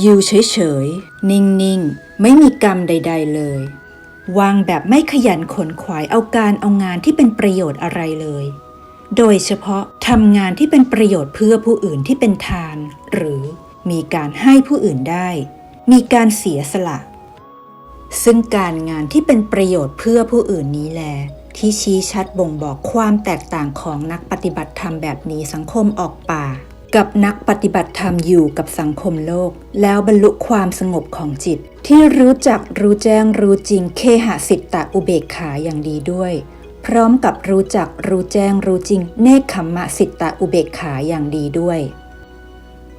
อยู่เฉยๆ นิ่งๆ ไม่มีกรรมใด ๆ เลย วางแบบไม่ขยันขนขวายเอาการเอางานที่เป็นประโยชน์อะไรเลย โดยเฉพาะทำงานที่เป็นประโยชน์เพื่อผู้อื่นที่เป็นทาน หรือมีการให้ผู้อื่นได้ มีการเสียสละ ซึ่งการงานที่เป็นประโยชน์เพื่อผู้อื่นนี้แลที่ชี้ชัดบ่งบอกความแตกต่างของนักปฏิบัติธรรมแบบนี้สังคมออกป่า กับนักปฏิบัติธรรมอยู่กับสังคมโลก แล้วบรรลุความสงบของจิต ที่รู้จักรู้แจ้งรู้จริงเคหสิตตะอุเบกขาอย่างดีด้วย พร้อมกับรู้จักรู้แจ้งรู้จริง เนคขมมะสิตตะอุเบกขาอย่างดีด้วย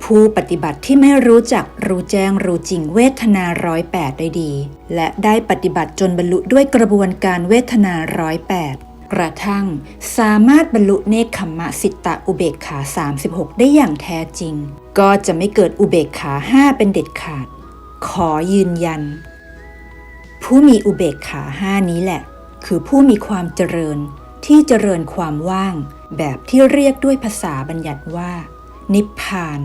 ผู้ปฏิบัติที่ไม่รู้จักรู้แจ้งรู้จริงเวทนาร้อยแปดได้ดี และได้ปฏิบัติจนบรรลุด้วยกระบวนการเวทนาร้อยแปด กระทั่งสามารถบรรลุเนคขมมะสิตตะอุเบกขา 36 ได้อย่างแท้จริง ก็จะไม่เกิดอุเบกขาห้าเป็นเด็ดขาด ขอยืนยัน ผู้มีอุเบกขาห้านี้แหละ คือผู้มีความเจริญที่เจริญความว่าง แบบที่เรียกด้วยภาษาบัญญัติว่า นิพพาน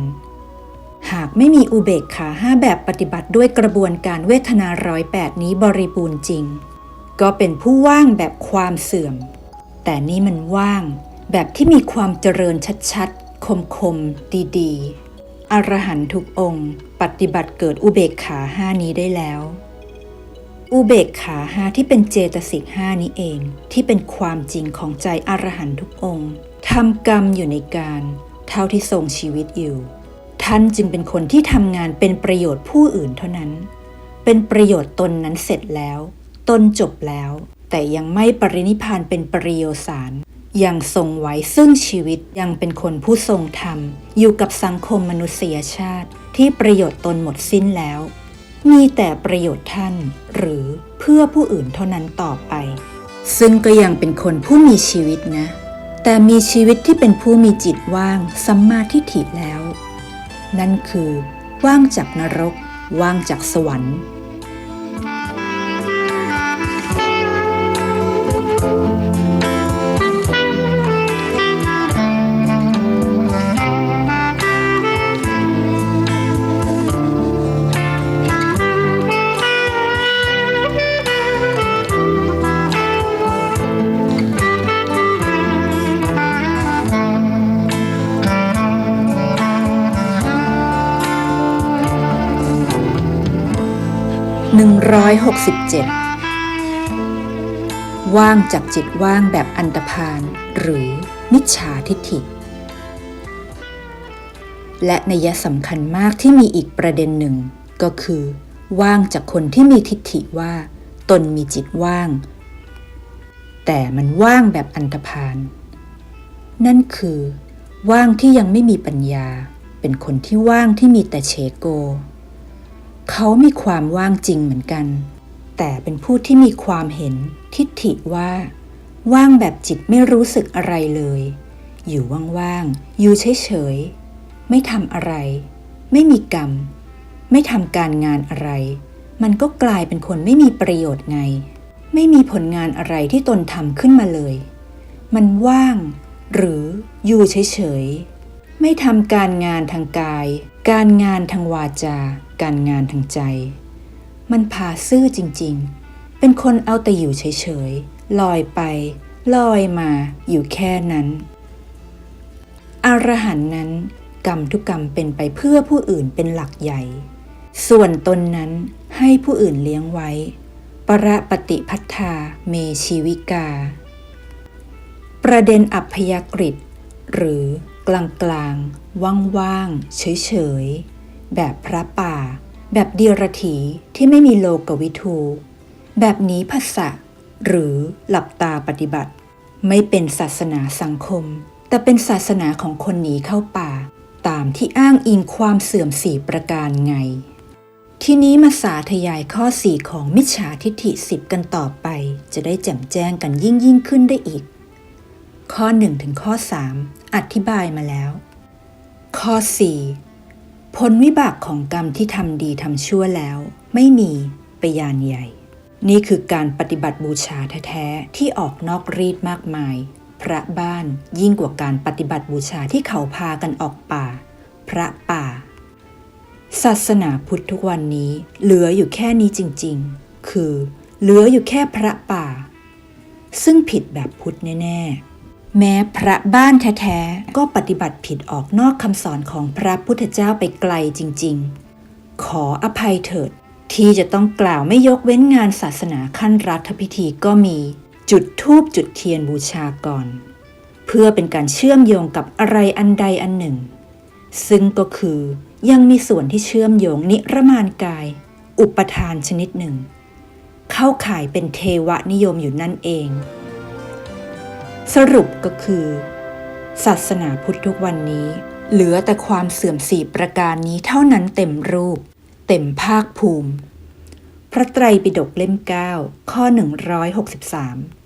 หากไม่มีอุเบกขาห้าแบบปฏิบัติด้วยกระบวนการเวทนาร้อยแปดนี้บริบูรณ์จริง ก็เป็นผู้ว่างแบบความเสื่อม แต่นี่มันว่าง แบบที่มีความเจริญชัดๆ คมๆ ดีๆ อรหันตุกองค์ ปฏิบัติเกิดอุเบกขาห้านี้ได้แล้ว อุเบกขาห้าที่เป็นเจตสิกห้านี้เอง ที่เป็นความจริงของใจอรหันทุกองค์ทำกรรมอยู่ในการ เท่าที่ทรงชีวิตอยู่ ท่านจึงเป็นคนที่ทำงานเป็นประโยชน์ผู้อื่นเท่านั้น เป็นประโยชน์ตนนั้นเสร็จแล้ว ตนจบแล้ว แต่ยังไม่ปรินิพานเป็นปริโยสารยังทรงไว้ซึ่งชีวิตยังเป็นคนผู้ทรงธรรม อยู่กับสังคมมนุษยชาติ ที่ประโยชน์ตนหมดสิ้นแล้ว มีแต่ประโยชน์ท่าน หรือเพื่อผู้อื่นเท่านั้นต่อไป ซึ่งก็ยังเป็นคนผู้มีชีวิตนะ แต่มีชีวิตที่เป็นผู้มีจิตว่างสัมมาทิฏฐิแล้ว นั่นคือ ว่างจากนรก ว่างจากสวรรค์ 167 ว่างจากจิตว่างแบบอันตพานหรือมิจฉาทิฏฐิ และนัยสำคัญมากที่มีอีกประเด็นหนึ่ง ก็คือ ว่างจากคนที่มีทิฏฐิว่า ตนมีจิตว่าง แต่มันว่างแบบอันตพาน นั่นคือ ว่างที่ยังไม่มีปัญญา เป็นคนที่ว่างที่มีแต่เฉโก เขามีความว่างจริงเหมือนกัน แต่เป็นผู้ที่มีความเห็นทิฏฐิว่า ว่างแบบจิตไม่รู้สึกอะไรเลย อยู่ว่างๆ อยู่เฉยๆ ไม่ทำอะไร ไม่มีกรรม ไม่ทำการงานอะไร มันก็กลายเป็นคนไม่มีประโยชน์ไง ไม่มีผลงานอะไรที่ตนทำขึ้นมาเลย มันว่าง หรืออยู่เฉยๆ ไม่ทำการงานทางกาย การงานทางวาจา การงานทางใจ มันพาซื่อจริงๆ เป็นคนเอาแต่อยู่เฉยๆ ลอยไป ลอยมาอยู่แค่นั้น อรหันนั้น กรรมทุกกรรมเป็นไปเพื่อผู้อื่นเป็นหลักใหญ่ ส่วนตนนั้นให้ผู้อื่นเลี้ยงไว้ ประปฏิพัทธาเมชีวิกา ประเด็นอัพยากฤิตหรือ กลางกลางว่างว่างๆเฉยเฉยๆ แบบพระป่า แบบเดียรถีที่ไม่มีโลกวิทูแบบนี้ภาษะหรือหลับตาปฏิบัติ ไม่เป็นศาสนาสังคม แต่เป็นศาสนาของคนหนีเข้าป่า ตามที่อ้างอิงความเสื่อมสี่ประการไง ทีนี้มาสาธยายข้อ4ของมิจฉาทิฏฐิสิบกันต่อไป จะได้แจ่มแจ้งกันยิ่งยิ่งขึ้นได้อีก ข้อ 1 ถึงข้อ 3 อธิบายมาแล้ว ข้อ 4 ผลวิบากของกรรมที่ทำดีทำชั่วแล้ว ไม่มีไปยานใหญ่ นี่คือการปฏิบัติบูชาแท้ๆที่ออกนอกรีดมากมาย พระบ้านยิ่งกว่าการปฏิบัติบูชาที่เขาพากันออกป่า พระป่า ศาสนาพุทธทุกวันนี้ เหลืออยู่แค่นี้จริงๆ คือ เหลืออยู่แค่พระป่า ซึ่งผิดแบบพุทธแน่ๆ แม้พระบ้านแท้ๆ ก็ปฏิบัติผิดออกนอกคำสอนของพระพุทธเจ้าไปไกลจริง ๆ ขออภัยเถิด ที่จะต้องกล่าวไม่ยกเว้นงานศาสนาขั้นรัฐพิธีก็มีจุดธูปจุดเทียนบูชาก่อน เพื่อเป็นการเชื่อมโยงกับอะไรอันใดอันหนึ่ง ซึ่งก็คือยังมีส่วนที่เชื่อมโยงนิรมานกาย อุปทานชนิดหนึ่ง เข้าข่ายเป็นเทวนิยมอยู่นั่นเอง สรุปก็คือ ศาสนาพุทธทุกวันนี้ เหลือแต่ความเสื่อมสี่ประการนี้เท่านั้นเต็มรูป เต็มภาคภูมิ พระไตรปิฎกเล่ม 9 ข้อ 163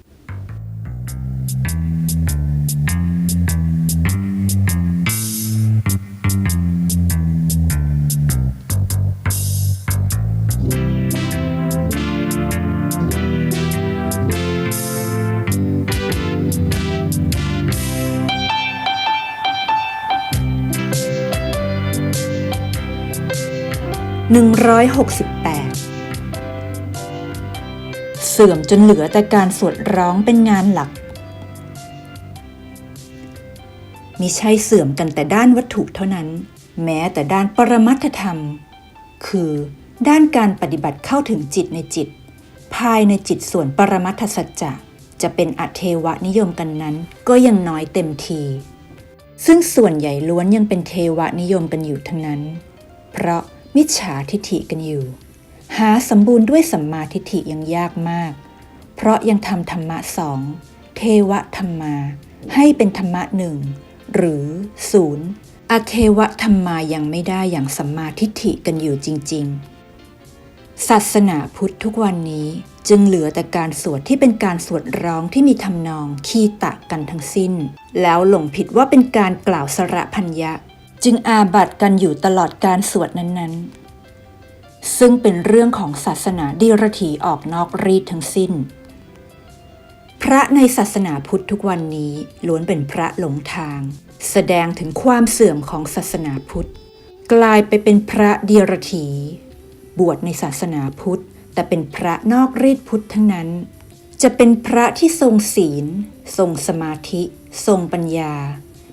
168 เสื่อมจนเหลือแต่การสวดร้องเป็นงานหลัก มิใช่เสื่อมกันแต่ด้านวัตถุเท่านั้น แม้แต่ด้านปรมัตถธรรม คือด้านการปฏิบัติเข้าถึงจิตในจิต ภายในจิตส่วนปรมัตถสัจจะจะเป็นอเทวนิยมกันนั้น ก็ยังน้อยเต็มที ซึ่งส่วนใหญ่ล้วนยังเป็นเทวนิยมกันอยู่ทั้งนั้น เพราะ มิจฉาทิฐิกันอยู่ หาสมบูรณ์ด้วยสัมมาทิฏฐิยังยากมาก เพราะยังทำธรรมะสองเทวธรรมา ให้เป็นธรรมะหนึ่งหรือศูนย์อเทวธรรมายังไม่ได้อย่างสัมมาทิฏฐิกันอยู่จริง ๆ ศาสนาพุทธทุกวันนี้จึงเหลือแต่การสวดที่เป็นการสวดร้องที่มีทำนองคีตะกันทั้งสิ้น แล้วหลงผิดว่าเป็นการกล่าวสระพัญญะ จึงอาบัติกันอยู่ตลอดการสวดนั้นๆ ซึ่งเป็นเรื่องของศาสนาดีรถีออกนอกรีดทั้งสิ้น พระในศาสนาพุทธทุกวันนี้ล้วนเป็นพระหลงทาง แสดงถึงความเสื่อมของศาสนาพุทธ กลายไปเป็นพระดีรถีบวชในศาสนาพุทธ แต่เป็นพระนอกรีดพุทธทั้งนั้น จะเป็นพระที่ทรงศีล ทรงสมาธิ ทรงปัญญา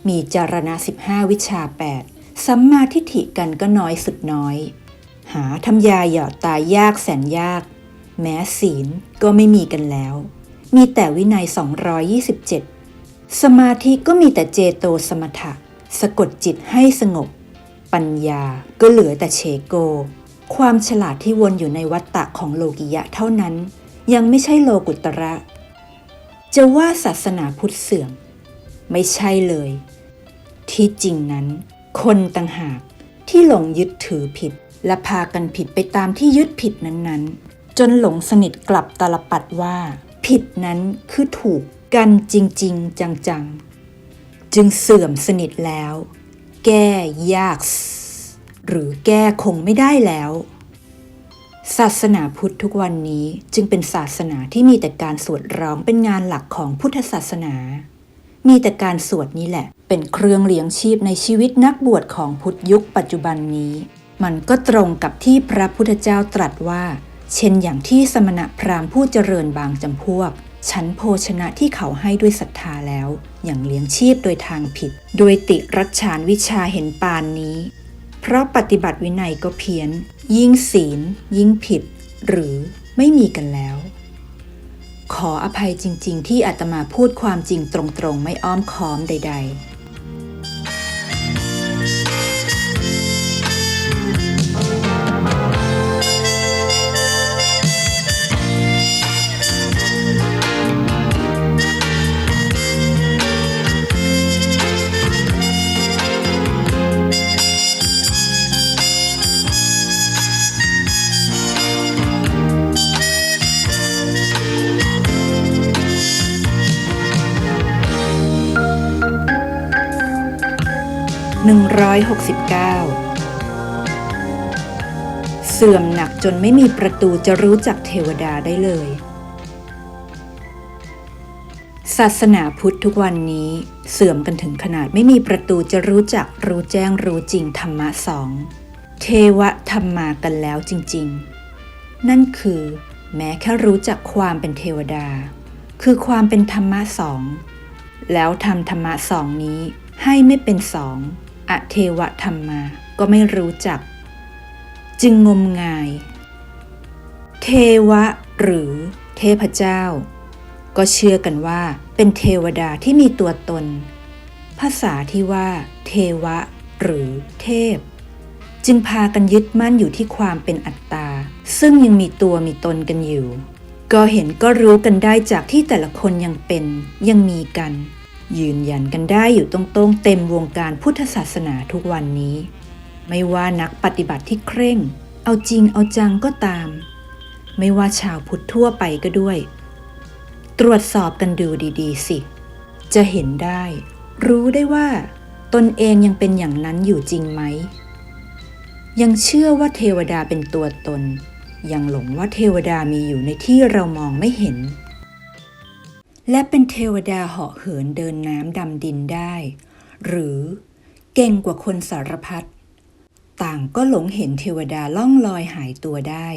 มีจารณะ 15 วิชา 8 สัมมาทิฏฐิกันก็น้อยสุดน้อย หาทำยาหยอดตายยากแสนยาก แม้ศีลก็ไม่มีกันแล้ว มีแต่วินัย 227 สมาธิก็มีแต่เจโตสมถะ สะกดจิตให้สงบ ปัญญาก็เหลือแต่เชโก ความฉลาดที่วนอยู่ในวัฏฏะของโลกิยะเท่านั้น ยังไม่ใช่โลกุตระจะว่าศาสนาพุทธเสื่อม ไม่ใช่เลย ที่จริงนั้น คนต่างหากที่หลงยึดถือผิด และพากันผิดไปตามที่ยึดผิดนั้นๆ จนหลงสนิทกลับตลปัดว่า ผิดนั้นคือถูกกันจริงๆ จังๆ จึงเสื่อมสนิทแล้ว แก้ยาก หรือแก้คงไม่ได้แล้วศาสนาพุทธทุกวันนี้จึงเป็นศาสนาที่มีแต่การสวดร้องเป็นงานหลักของพุทธศาสนา มีแต่การสวดนี้แหละ เป็นเครื่องเลี้ยงชีพในชีวิตนักบวชของพุทธยุคปัจจุบันนี้ มันก็ตรงกับที่พระพุทธเจ้าตรัสว่า เช่นอย่างที่สมณะพราหมณ์ผู้เจริญบางจำพวก ฉันโภชนะที่เขาให้ด้วยศรัทธาแล้ว อย่างเลี้ยงชีพโดยทางผิด โดยติรัชานวิชาเห็นปานนี้ เพราะปฏิบัติวินัยก็เพี้ยน ยิ่งศีล ยิ่งผิด หรือไม่มีกันแล้ว ขออภัยจริง ๆ ที่อาตมาพูดความจริงตรงๆ ไม่อ้อมค้อมใด ๆ 169 เสื่อมหนักจนไม่มีประตูจะรู้จักเทวดาได้เลย ศาสนาพุทธทุกวันนี้ เสื่อมกันถึงขนาดไม่มีประตูจะรู้จักรู้แจ้งรู้จริงธรรมะสอง เทวธรรมากันแล้วจริง ๆ นั่นคือ แม้แค่รู้จักความเป็นเทวดา คือความเป็นธรรมะสองแล้วทำธรรมะสองนี้ให้ไม่เป็นสอง อเทวธรรมาก็ไม่รู้จัก จึงงมงาย เทวะหรือเทพเจ้า ก็เชื่อกันว่าเป็นเทวดาที่มีตัวตน ภาษาที่ว่า เทวะ หรือเทพ จึงพากันยึดมั่นอยู่ที่ความเป็นอัตตา ซึ่งยังมีตัวมีตนกันอยู่ ก็เห็นก็รู้กันได้จากที่แต่ละคนยังเป็นยังมีกัน ยืนยันกันได้อยู่ตรงๆเต็มวงการพุทธศาสนาทุกวันนี้ ไม่ว่านักปฏิบัติที่เคร่ง เอาจริงเอาจังก็ตาม ไม่ว่าชาวพุทธทั่วไปก็ด้วย ตรวจสอบกันดูดีๆ สิ จะเห็นได้ รู้ได้ว่า ตนเองยังเป็นอย่างนั้นอยู่จริงไหม ยังเชื่อว่าเทวดาเป็นตัวตน ยังหลงว่าเทวดามีอยู่ในที่เรามองไม่เห็น และเป็นเทวดาเหาะเหินเดินน้ำดำดินได้ หรือเก่งกว่าคนสารพัดต่างก็หลงเห็นเทวดาล่องลอยหายตัวได้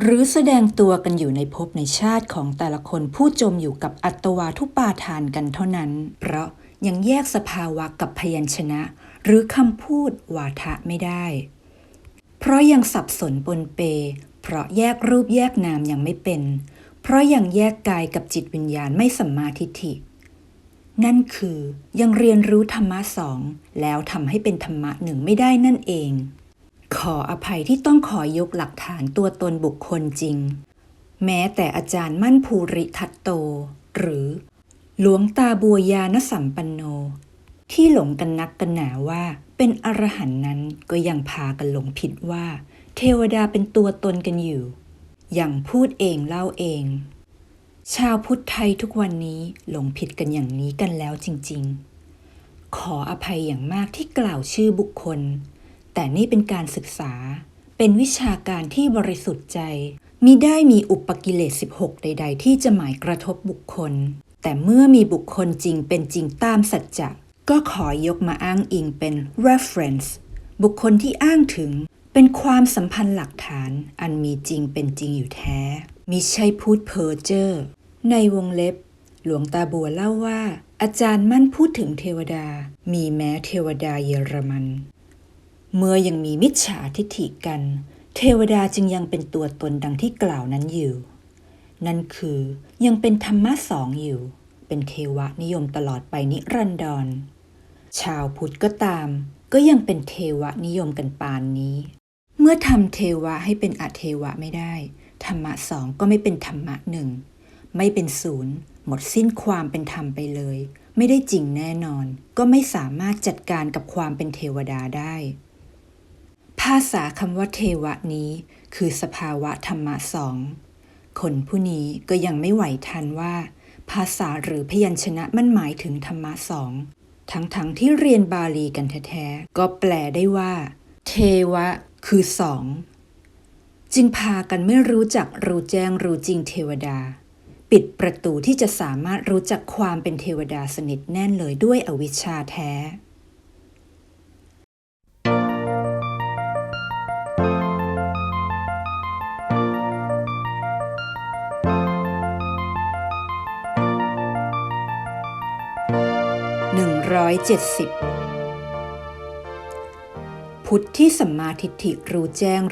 หรือแสดงตัวกันอยู่ในภพในชาติของแต่ละคนผู้จมอยู่กับอัตวาทุปาทานกันเท่านั้น เพราะยังแยกสภาวะกับพยัญชนะ หรือคำพูดวาทะไม่ได้ เพราะยังสับสนปนเป เพราะแยกรูปแยกนามยังไม่เป็น เพราะยังแยกกายกับจิตวิญญาณไม่สัมมาทิฏฐิ นั่นคือยังเรียนรู้ธรรมะสองแล้วทำให้เป็นธรรมะหนึ่งไม่ได้นั่นเอง ขออภัยที่ต้องขอยกหลักฐานตัวตนบุคคลจริง แม้แต่อาจารย์มั่นภูริทัตโต หรือหลวงตาบัวยานสัมปันโน ที่หลงกันนักกันหนาว่าเป็นอรหันต์นั้นก็ยังพากันหลงผิดว่า เทวดาเป็นตัวตนกันอยู่ อย่างพูดเองเล่าเอง ชาวพุทธไทยทุกวันนี้หลงผิดกันอย่างนี้กันแล้วจริง ๆ ขออภัยอย่างมากที่กล่าวชื่อบุคคล แต่นี่เป็นการศึกษา เป็นวิชาการที่บริสุทธิ์ใจมิได้มีอุปกิเลส 16 ใด ๆ ที่จะหมายกระทบบุคคล แต่เมื่อมีบุคคลจริงเป็นจริงตามสัจจะก็ขอยกมาอ้างอิงเป็น reference บุคคลที่อ้างถึง เป็นความสัมพันธ์หลักฐานอันมีจริงเป็นจริงอยู่แท้ มิใช่พูดเพ้อเจ้อในวงเล็บ หลวงตาบัวเล่าว่า อาจารย์มั่นพูดถึงเทวดา มีแม้เทวดาเยอรมัน เมื่อยังมีมิจฉาทิฐิกัน เทวดาจึงยังเป็นตัวตนดังที่กล่าวนั้นอยู่ นั่นคือยังเป็นธรรมะสองอยู่ เป็นเทวะนิยมตลอดไปนิรันดร ชาวพุทธก็ตามก็ยังเป็นเทวะนิยมกันปานนี้ เมื่อทำเทวะให้เป็นอเทวะไม่ได้ ธรรมะสองก็ไม่เป็นธรรมะหนึ่งไม่เป็นศูนย์ หมดสิ้นความเป็นธรรมไปเลย ไม่ได้จริงแน่นอน ก็ไม่สามารถจัดการกับความเป็นเทวดาได้ ภาษาคำว่าเทวะนี้ คือสภาวะธรรมะสองคนผู้นี้ก็ยังไม่ไหวทันว่า ภาษาหรือพยัญชนะมันหมายถึงธรรมะสองทั้งๆทที่เรียนบาลีกันแท้ๆก็แปลได้ว่า เทวะ คือสองจึงพากันไม่รู้จักรู้แจ้งรู้จริงเทวดา ปิดประตูที่จะสามารถรู้จักความเป็นเทวดาสนิทแน่นเลยด้วยอวิชชาแท้170 พุทธที่สัมมาทิฏฐิรู้แจ้ง